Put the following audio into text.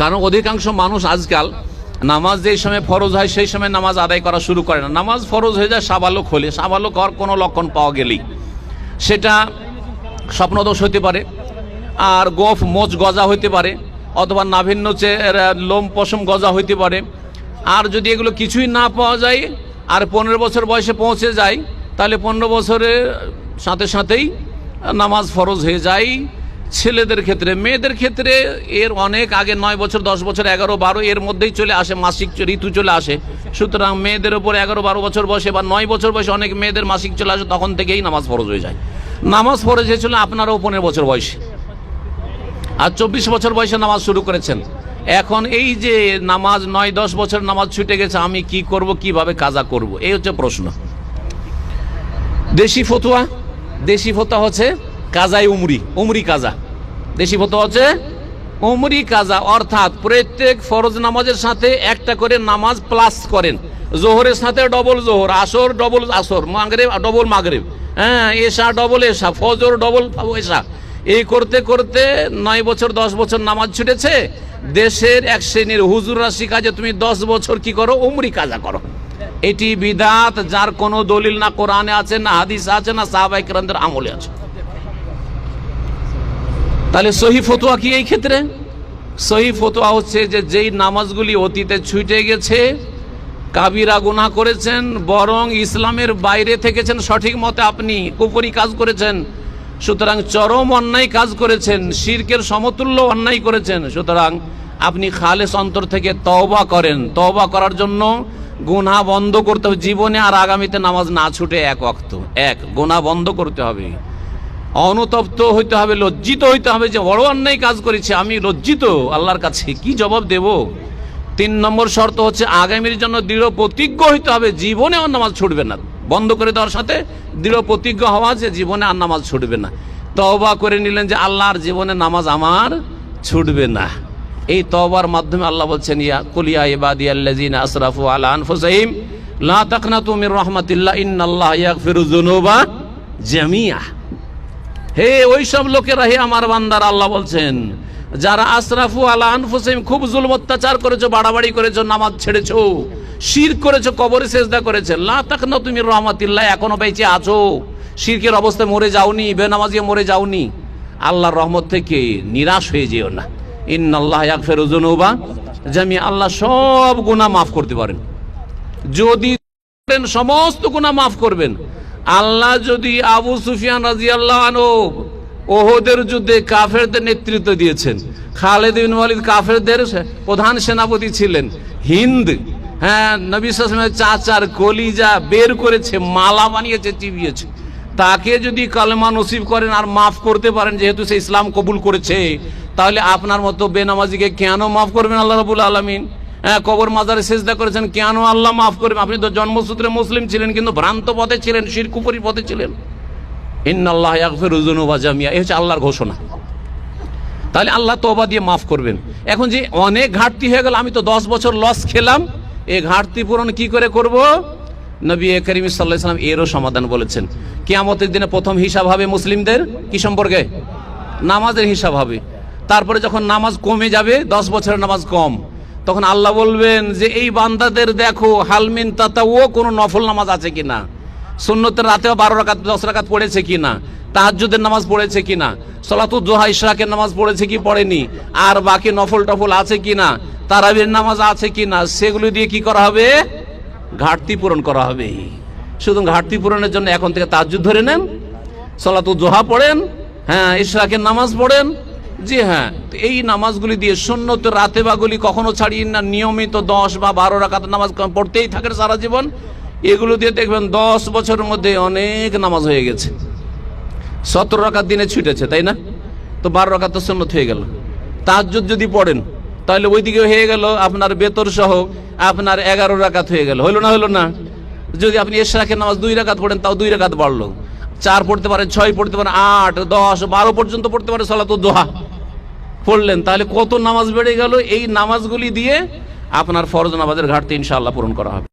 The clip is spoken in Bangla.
কারণ অধিকাংশ মানুষ আজকাল নামাজ যেই সময় ফরজ হয়, সেই সময় নামাজ আদায় করা শুরু করে না। নামাজ ফরজ হয়ে যায় সাবালক হলে। সাবালক হওয়ার কোনো লক্ষণ পাওয়া গেলেই। সেটা স্বপ্নদোষ হতে পারে, আর গোফ মোচ গজা হইতে পারে, অথবা নাভিন্ন লোম পশম গজা হইতে পারে। আর যদি এগুলো কিছুই না পাওয়া যায়, আর পনেরো বছর বয়সে পৌঁছে যায়, তাহলে পনেরো বছরের সাথে সাথেই নামাজ ফরজ হয়ে যায়। ছেলেদের ক্ষেত্রে, মেয়েদের ক্ষেত্রে এর অনেক আগে নয় বছর, দশ বছর, এগারো, বারো, এর মধ্যেই চলে আসে, মাসিক ঋতু চলে আসে। সুতরাং মেয়েদের ওপর এগারো, বারো বছর বয়সে বা নয় বছর বয়সে অনেক মেয়েদের মাসিক চলে আসে, তখন থেকেই নামাজ ফরজ হয়ে যায়। নামাজ ফরজ হয়েছিল আপনারাও পনেরো বছর বয়সে। আর চব্বিশ বছর বয়সে নামাজ শুরু করেছেন। এখন এই যে নামাজ নয়, দশ বছর নামাজ ছুটে গেছে, আমি কি করব, কীভাবে কাজা করব, এই হচ্ছে প্রশ্ন। দেশি ফতুয়া দেশি ফতুয়া হচ্ছে কাজাই উমরি উমরি কাজা। দেশি ফতুয়া হচ্ছে উমরি কাজা, অর্থাৎ প্রত্যেক ফরজ নামাজের সাথে একটা করে নামাজ প্লাস করেন। জোহরের সাথে ডবল জোহর, আসর ডবল আসর, মাগরেব ডবল মাগরেব। হ্যাঁ এসা ডবল এশা, ফজর ডবল এসা এই করতে করতে নয় বছর, দশ বছর নামাজ ছুটেছে। দেশের এক শ্রেণির হুজুররা শিখা যে তুমি দশ বছর কি করো? উমরি কাজা করো। এটি বিদাত, যার কোনো দলিল না কোরআনে আছে, না হাদিস আছে, না সাহাবাই কেরামদের আমলে আছে। তাহলে সহি ফতোয়া কি এই ক্ষেত্রে? সহি ফতোয়া হচ্ছে যে যেই নামাজগুলি অতীতে ছুটে গেছে, কাবিরা গুনাহ করেছেন, বরং ইসলামের বাইরে থেকেছেন, সঠিক মতে আপনি কুপুরি কাজ করেছেন, সুতরাং চরম অন্যায় কাজ করেছেন, শিরকের সমতুল্য অন্যায় করেছেন, সুতরাং আপনি খালেস অন্তর থেকে তওবা করেন। তওবা করার জন্য গুনাহ বন্ধ করতে হবে। জীবনে আর আগামীতে নামাজ না ছুটে এক অক্ত এক, গুনাহ বন্ধ করতে হবে। অনুতপ্ত হইতে হবে, লজ্জিত হইতে হবে যে বড় অন্যায় কাজ করেছে, আমি লজ্জিত আল্লাহর কাছে কি জবাব দেব? তিন নম্বর শর্ত হচ্ছে আগামীর জন্য দৃঢ় প্রতিজ্ঞ হইতে হবে, জীবনে আর নামাজ ছুটবে না। বন্ধ করে দেওয়ার সাথে দৃঢ় প্রতিজ্ঞ হওয়া যে জীবনে আর নামাজ ছুটবে না। তওবা করে নিলেন যে আল্লাহর জীবনে নামাজ আমার ছুটবে না। এই তওবার মাধ্যমে আল্লাহ বলছেন, ইয়া কুলিয়া ইবাদি আল্লাযিনা আসরাফু আলা আনফুসাহিম, লা তাকনাতু মির রাহমাতিল্লাহ, ইন্নাল্লাহ ইয়াগফিরু যুনুবা জামিয়া। হে ওই সব লোকেরা হে আমার বান্দার, আল্লাহ বলছেন, যারা আশরাফু আলা আনফুসিম খুব জুলম অত্যাচার করেছ, বাড়াবাড়ি করেছ, নামাজ ছেড়েছো, শির করেছ, কবরে সেজদা করেছে, লা তুমি রহমাতিল্লাহ, এখনও বেঁচে আছো, শিরকের অবস্থায় মরে যাওনি বেনামাজিয়ে মরে যাওনি, আল্লাহর রহমত থেকে নিরাশ হয়ে যেও না। ইন্নাল্লাহ যুনুবা জামি আল্লাহ সব গুনাহ মাফ করতে পারেন। যদি সমস্ত গুণা মাফ করবেন। আল্লাহ যদি আবু সুফিয়ান রাজি আল্লাহ ওহদের যুদ্ধে কাফেরদের নেতৃত্ব দিয়েছেন, খালেদ বিন ওয়ালিদ কাফেরদের প্রধান সেনাপতি ছিলেন, হিন্দ হ্যাঁ নবী সাসমের চাচার কলিজা বের করেছে, মালা বানিয়েছে, চিবিয়েছে। তাকে যদি কালেমা নসিব করেন আর মাফ করতে পারেন, যেহেতু সে ইসলাম কবুল করেছে, তাহলে আপনার মতো বেনামাজিকে কেন মাফ করবেন আল্লাহ রবুল আলমিন? কবর মাজারে সেজদা করেছেন। কেন আল্লাহ মাফ করবেন আপনি তো জন্মসূত্রে মুসলিম ছিলেন, কিন্তু ভ্রান্ত পথে ছিলেন শিরকুপুরি পথে ছিলেন। ইন্নাল্লাহ ইয়াগফিরু যুনুবা জামিয়া। এই হচ্ছে আল্লাহর ঘোষণা। তাহলে আল্লাহ তোবা দিয়ে মাফ করবেন। এখন যে অনেক ঘাটতি হয়ে গেল, আমি তো দশ বছর লস খেলাম। এই ঘাটতি পূরণ কি করে করব? নবী করিম সাল্লাহ সাল্লাম এরও সমাধান বলেছেন। কিয়ামতের দিনে প্রথম হিসাব হবে মুসলিমদের, কি সম্পর্কে? নামাজের হিসাব হবে। তারপরে যখন নামাজ কমে যাবে, দশ বছরের নামাজ কম। তখন আল্লাহ বলবেন যে, এই বান্দাদের দেখো হালমিন তাতা ও কোনো নফল নামাজ আছে কিনা? সুন্নতের রাতেও বারো রাকাত, দশ রাকাত পড়েছে কিনা? তাহাজ্জুদের নামাজ পড়েছে কিনা? সলাতুল জোহা ইশরাকের নামাজ পড়েছে কি পড়েনি? আর বাকি নফল টফল আছে কিনা? তারাবির নামাজ আছে কিনা? সেগুলো দিয়ে কি করা হবে? ঘাটতি পূরণ করা হবে। শুধু ঘাটতি পূরণের জন্য এখন থেকে তাজ্জুদ ধরে নেন সলাতুল জোহা পড়েন হ্যাঁ ইশরাকের নামাজ পড়েন জি হ্যাঁ তো এই নামাজগুলি দিয়ে সুন্নত রাতে বাগুলি কখনো ছাড়িয়ে না, নিয়মিত দশ বা বারো রাকাত নামাজ পড়তেই থাকেন সারা জীবন। এগুলো দিয়ে দেখবেন দশ বছরের মধ্যে অনেক নামাজ হয়ে গেছে। সতেরো রাকাত দিনে ছুটেছে, তাই না? তো বারো রাকাত তো সুন্নত হয়ে গেল। তাজ্জুদ যদি পড়েন, তাহলে ওইদিকে হয়ে গেল আপনার বেতর সহ আপনার এগারো রাকাত হয়ে গেল। হলো না হলো না? যদি আপনি এশরাকের নামাজ দুই রাকাত পড়েন, তাও দুই রাকাত বাড়লো। চার পড়তে পারেন, ছয় পড়তে পারেন, আট, দশ, বারো পর্যন্ত পড়তে পারেন সলাত দোহা। পড়লেন, তাহলে কত নামাজ বেড়ে গেল? এই নামাজগুলি দিয়ে আপনার ফরজ নামাজের ঘাটতি ইনশাআল্লাহ পূরণ করা হবে।